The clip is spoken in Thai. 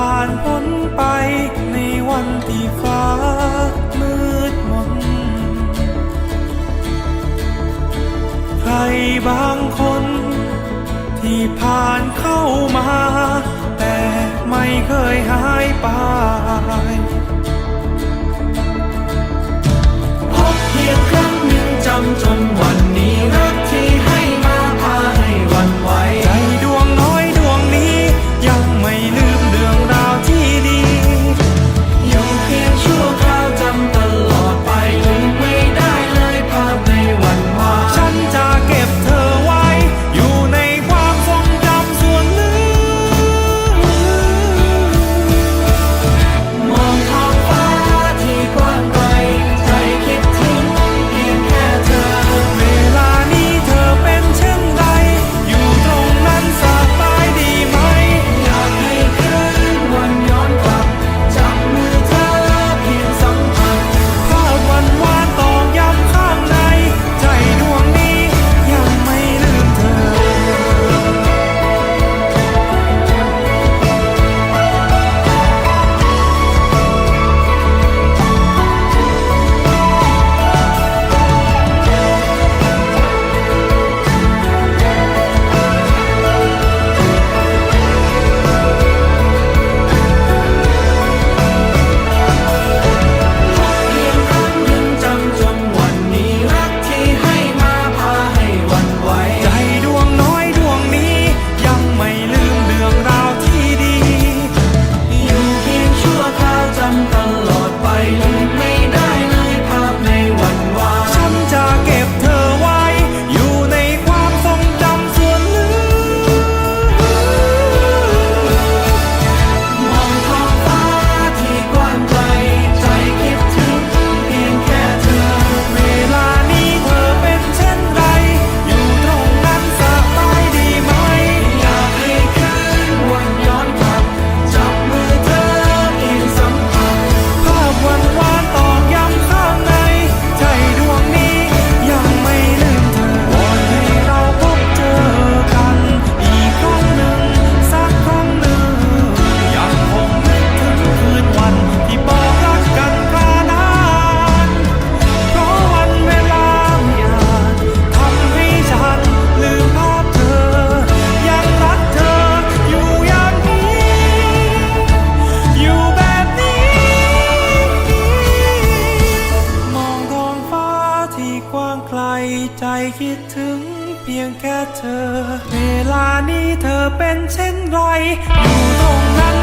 ผ่านพ้นไปในวันที่ฟ้ามืดมน ใครบางคน ที่ผ่านเข้ามา แต่ไม่เคยหายไป กว้างไกลใจคิดถึงเพียงแค่เธอ เวลานี้เธอเป็นเช่นไร อยู่ตรงนั้น